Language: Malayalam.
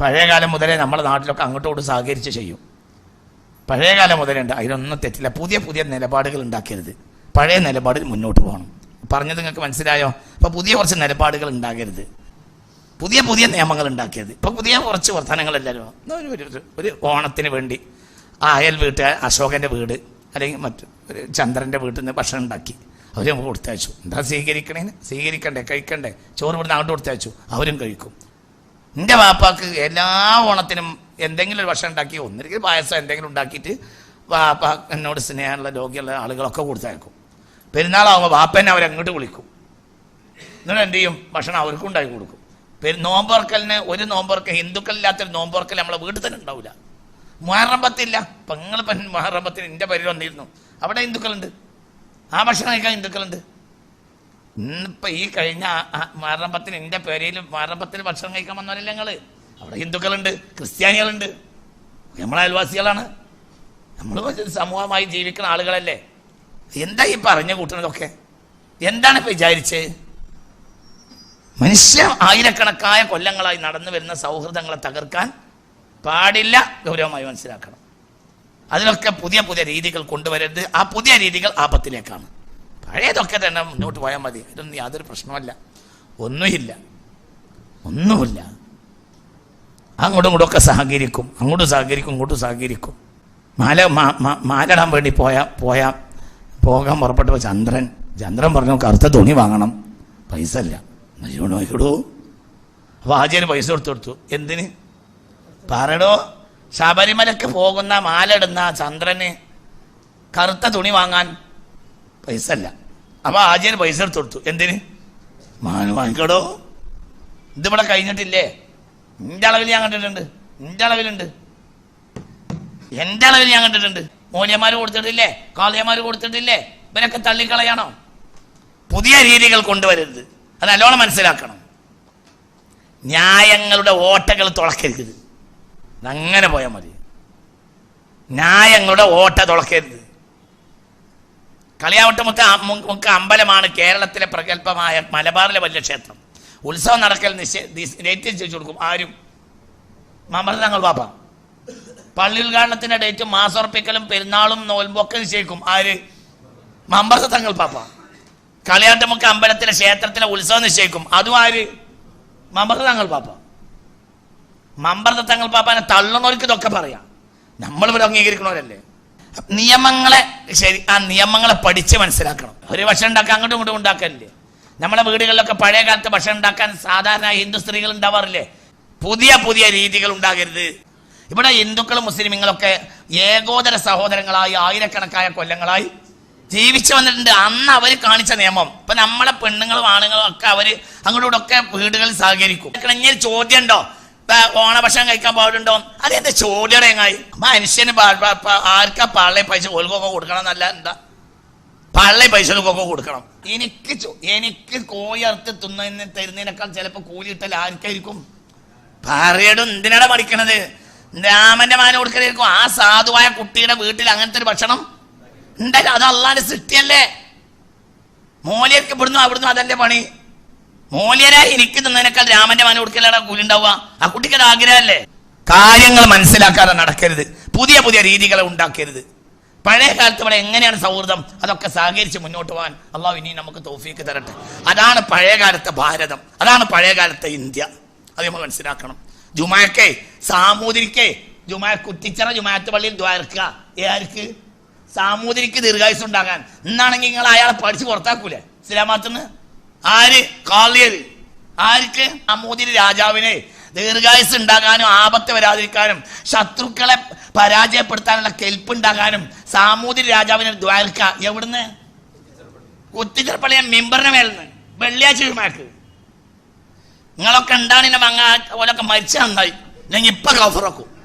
പഴയ കാലം മുതലേ നമ്മുടെ നാട്ടിലൊക്കെ അങ്ങോട്ടോട്ട് സഹകരിച്ച് ചെയ്യും. പഴയ മുതലേ ഉണ്ട്. അതിനൊന്നും തെറ്റില്ല. പുതിയ പുതിയ നിലപാടുകൾ ഉണ്ടാക്കരുത്. പഴയ നിലപാടിൽ മുന്നോട്ട് പോകണം. പറഞ്ഞത് നിങ്ങൾക്ക് മനസ്സിലായോ? അപ്പോൾ പുതിയ കുറച്ച് നിലപാടുകൾ ഉണ്ടാകരുത്. പുതിയ പുതിയ നിയമങ്ങൾ ഉണ്ടാക്കിയത് ഇപ്പോൾ പുതിയ കുറച്ച് ഒരു- ഒരു- ഒരു- ഒരു ഓണത്തിന് വേണ്ടി ആ അയൽ വീട്ട് അശോകന്റെ വീട് അല്ലെങ്കിൽ മറ്റു ഒരു ചന്ദ്രന്റെ വീട്ടിൽ നിന്ന് ഭക്ഷണം ഉണ്ടാക്കി. അവർ നമുക്ക് കൊടുത്തയച്ചു. എന്താ സ്വീകരിക്കണേന്? സ്വീകരിക്കണ്ടേ? കഴിക്കണ്ടേ? ചോറ് ഇവിടുന്ന് അങ്ങോട്ട് കൊടുത്തയച്ചു. അവരും കഴിക്കും. എന്റെ വാപ്പാക്ക് എല്ലാ ഓണത്തിനും എന്തെങ്കിലും ഒരു ഭക്ഷണം ഉണ്ടാക്കി ഒന്നിരിക്കൽ പായസം എന്തെങ്കിലും ഉണ്ടാക്കിയിട്ട് വാപ്പ എന്നോട് സ്നേഹമുള്ള രോഗിയുള്ള ആളുകളൊക്കെ കൊടുത്തയക്കും. പെരുന്നാളാകുമ്പോൾ വാപ്പനെ അവരങ്ങോട്ട് വിളിക്കും. എന്നിട്ട് എന്ത് ചെയ്യും? ഭക്ഷണം അവർക്കും ഉണ്ടാക്കി കൊടുക്കും. പെരു നോമ്പുറക്കലിന് ഒരു നോമ്പുറക്കൽ ഹിന്ദുക്കളില്ലാത്തൊരു നോമ്പുറക്കൽ നമ്മളെ വീട്ടിൽ തന്നെ ഉണ്ടാവില്ല മുഹറമ്പത്തില്ല പെങ്ങൾ പെൺ മുഹറമ്പത്തിന് എന്റെ പേരിൽ വന്നിരുന്നു. അവിടെ ഹിന്ദുക്കളുണ്ട്. ആ ഭക്ഷണം കഴിക്കാൻ ഹിന്ദുക്കളുണ്ട്. ഇന്നിപ്പോൾ ഈ കഴിഞ്ഞ മുഹറമ്പത്തിന് എന്റെ പേരിൽ മുഹറമ്പത്തിന് ഭക്ഷണം കഴിക്കാൻ വന്നവരല്ലേ ഞങ്ങൾ അവിടെ ഹിന്ദുക്കളുണ്ട് ക്രിസ്ത്യാനികളുണ്ട്. നമ്മളെ അയൽവാസികളാണ്. നമ്മൾ സമൂഹമായി ജീവിക്കുന്ന ആളുകളല്ലേ? എന്താ ഈ പറഞ്ഞു കൂട്ടുന്നതൊക്കെ? എന്താണ് ഇപ്പം വിചാരിച്ച്? മനുഷ്യ ആയിരക്കണക്കായ കൊല്ലങ്ങളായി നടന്നു വരുന്ന സൗഹൃദങ്ങളെ തകർക്കാൻ പാടില്ല ഗൗരവമായി മനസ്സിലാക്കണം. അതിനൊക്കെ പുതിയ പുതിയ രീതികൾ കൊണ്ടുവരരുത്. ആ പുതിയ രീതികൾ ആപത്തിലേക്കാണ്. പഴയതൊക്കെ തന്നെ മുന്നോട്ട് പോയാൽ മതി. ഇതൊന്നും യാതൊരു പ്രശ്നമല്ല ഒന്നുമില്ല. ഒന്നുമില്ല. അങ്ങോട്ടും ഇങ്ങോട്ടും ഒക്കെ സഹകരിക്കും. അങ്ങോട്ടും സഹകരിക്കും ഇങ്ങോട്ടും സഹകരിക്കും. മാല മാലിടാൻ വേണ്ടി പോയാൽ പോയാൽ പോകാൻ പുറപ്പെട്ടപ്പോൾ ചന്ദ്രൻ. ചന്ദ്രൻ പറഞ്ഞു കറുത്ത തുണി വാങ്ങണം. പൈസ ഇല്ല. നോക്കിയിടൂ അപ്പോൾ ആചാര്യ പൈസ കൊടുത്തു കൊടുത്തു. എന്തിന്? പറടോ ശബരിമലയ്ക്ക് പോകുന്ന മാലിടുന്ന ചന്ദ്രന് കറുത്ത തുണി വാങ്ങാൻ പൈസ അല്ല അപ്പൊ ആചാര്യൻ പൈസ എടുത്തു കൊടുത്തു. എന്തിന്? മാന് വാങ്ങിക്കടോ? ഇതിവിടെ കഴിഞ്ഞിട്ടില്ലേ? നിന്റെ അളവിൽ ഞാൻ കണ്ടിട്ടുണ്ട്. നിന്റെ അളവിലുണ്ട്. എന്റെ അളവിൽ ഞാൻ കണ്ടിട്ടുണ്ട്. മൂല്യന്മാർ കൊടുത്തിട്ടില്ലേ? കാളിയന്മാർ കൊടുത്തിട്ടില്ലേ? ഇവരൊക്കെ തള്ളിക്കളയാണോ? പുതിയ രീതികൾ കൊണ്ടുവരരുത്. അത് നല്ലോണം മനസ്സിലാക്കണം. ന്യായങ്ങളുടെ ഓട്ടകൾ തുളക്കരുത്. അങ്ങനെ പോയാൽ മതി. ന്യായങ്ങളുടെ ഓട്ട തുളക്കരുത്. കളിയാവട്ടമുക്ക് മുക്ക അമ്പലമാണ് കേരളത്തിലെ പ്രഗത്ഭമായ മലബാറിലെ വലിയ ക്ഷേത്രം. ഉത്സവം നടക്കൽ നിശ്ചയിച്ചു കൊടുക്കും. ആരും. മമൃതങ്ങൾ പാപ്പ പള്ളി ഉദ്ഘാടനത്തിന്റെ ഡേറ്റ് മാസോർപ്പിക്കലും പെരുന്നാളും നോൽമ്പും ഒക്കെ നിശ്ചയിക്കും. ആര്? മമ്പർത്ത തങ്ങൾ പാപ്പ കളിയാട്ടമുക്ക് അമ്പലത്തിലെ ക്ഷേത്രത്തിലെ ഉത്സവം നിശ്ചയിക്കും. അതും ആര്? മമ്പർത്ത തങ്ങൾ പാപ്പ മമ്പർത്ത തങ്ങൾ തള്ളുന്നവർക്ക് ഇതൊക്കെ പറയാം. നമ്മളിവിടെ അംഗീകരിക്കണവരല്ലേ നിയമങ്ങളെ ശരി ആ നിയമങ്ങളെ പഠിച്ച് മനസ്സിലാക്കണം. ഒരു ഭക്ഷണം ഉണ്ടാക്കാൻ അങ്ങോട്ടും ഇങ്ങോട്ടും ഉണ്ടാക്കലില്ലേ? നമ്മളെ വീടുകളിലൊക്കെ പഴയ കാലത്ത് ഭക്ഷണം ഉണ്ടാക്കാൻ സാധാരണ ഹിന്ദു സ്ത്രീകൾ ഉണ്ടാവാറില്ലേ? പുതിയ പുതിയ രീതികൾ ഉണ്ടാകരുത്. ഇവിടെ ഹിന്ദുക്കളും മുസ്ലിമുകളൊക്കെ ഏകോദര സഹോദരങ്ങളായി ആയിരക്കണക്കായ കൊല്ലങ്ങളായി ജീവിച്ചു വന്നിട്ടുണ്ട്. അന്ന് അവർ കാണിച്ച നിയമം. ഇപ്പൊ നമ്മളെ പെണ്ണുങ്ങളും ആണുങ്ങളും ഒക്കെ അവർ അങ്ങോട്ടും ഒക്കെ വീടുകളിൽ സഹകരിക്കും. ചോദ്യം ഉണ്ടോ ഓണഭക്ഷണം കഴിക്കാൻ പാടുണ്ടോ? അത് ചോദ്യം എങ്ങായി മനുഷ്യന് ആർക്കാ പള്ളി പൈസ ഓൽക്കൊക്കെ കൊടുക്കണം എന്നല്ല എന്താ? പള്ളി പൈസ ഒക്കെ കൊടുക്കണം. എനിക്ക് എനിക്ക് കോഴി അറുത്ത് തിന്നതിന് തരുന്നതിനേക്കാൾ ചിലപ്പോൾ കൂലി ഇട്ടാൽ ആർക്കായിരിക്കും? പറയടും എന്തിനാണ് പഠിക്കണത്? രാമന്റെ മാന കൊടുക്കലായിരിക്കും ആ സാധുവായ കുട്ടിയുടെ വീട്ടിൽ അങ്ങനത്തെ ഒരു ഭക്ഷണം? ഉണ്ടല്ലോ അത് അള്ളാന്റെ സൃഷ്ടിയല്ലേ? മോലിയൊക്കെ ഇവിടുന്നു അവിടുന്ന് അതല്ലേ പണി? മൂല്യരായി എനിക്ക് നിന്നതിനേക്കാൾ രാമന്റെ മാന കൊടുക്കലാണ് കൂലി ഉണ്ടാവുക ആ കുട്ടിക്ക് അത് ആഗ്രഹമല്ലേ? കാര്യങ്ങൾ മനസ്സിലാക്കാതെ നടക്കരുത്. പുതിയ പുതിയ രീതികളെ ഉണ്ടാക്കരുത്. പഴയ കാലത്ത് ഇവിടെ എങ്ങനെയാണ് സൗഹൃദം? അതൊക്കെ സഹകരിച്ച് മുന്നോട്ട് പോകാൻ അള്ളാഹു ഇനി നമുക്ക് തോഫീക്ക് തരട്ടെ. അതാണ് പഴയ കാലത്തെ ഭാരതം. അതാണ് പഴയ കാലത്തെ ഇന്ത്യ. അത് നമ്മൾ മനസ്സിലാക്കണം. ജുമാക്കെ സാമൂതിരിക്കെ ജുമാ കുറ്റിച്ചറ ജുമാത്ത് പള്ളിയിൽ ദ്വാരക്ക ഏർക്ക് സാമൂതിരിക്ക് ദീർഘായുസ് ഉണ്ടാകാൻ. എന്നാണെങ്കിൽ നിങ്ങൾ അയാളെ പഠിച്ച് പുറത്താക്കൂലേ? ഇസ്ലാമാത്തുനിന്ന് ആര്? കാളിയൽ ആർക്ക്? അമൂതിരി രാജാവിനെ. ദീർഘായുസ് ഉണ്ടാകാനും ആപത്ത് വരാതിരിക്കാനും ശത്രുക്കളെ പരാജയപ്പെടുത്താനുള്ള കെൽപ്പ് ഉണ്ടാകാനും സാമൂതിരി രാജാവിനെ ദ്വാരക്ക എവിടുന്ന്? കുത്തിച്ചിറപ്പള്ളിയ മെമ്പറിനെ മേലിന്ന് വെള്ളിയാഴ്ച ചുരുമാക്ക് നിങ്ങളൊക്കെ ഉണ്ടാണിന്റെ മങ്ങ ഓലൊക്കെ മരിച്ച നന്നായി. ഞാൻ ഇപ്പൊ കഫറക്കും